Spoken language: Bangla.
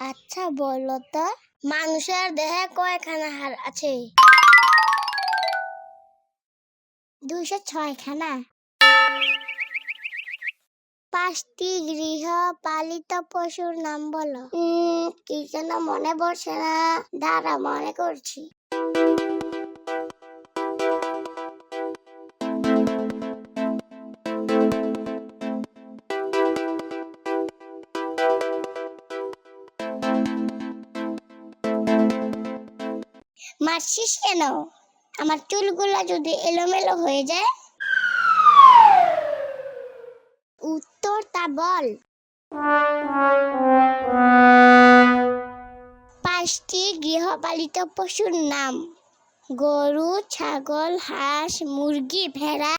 আচ্ছা বলো তো। মানুষের দেহে কয়খানা হাড় আছে? দুইশো ছয়খানা। পাঁচটি গৃহপালিত পশুর নাম বলো। কি যেন মনে পড়ছে না। দাঁড়া, মনে করছি। মারছিস কেন? আমার চুলগুলা যদি এলোমেলো হয়ে যায়? উত্তর তা বল। পাঁচটি গৃহপালিত পশুর নাম। গরু, ছাগল, হাঁস, মুরগি, ভেড়া।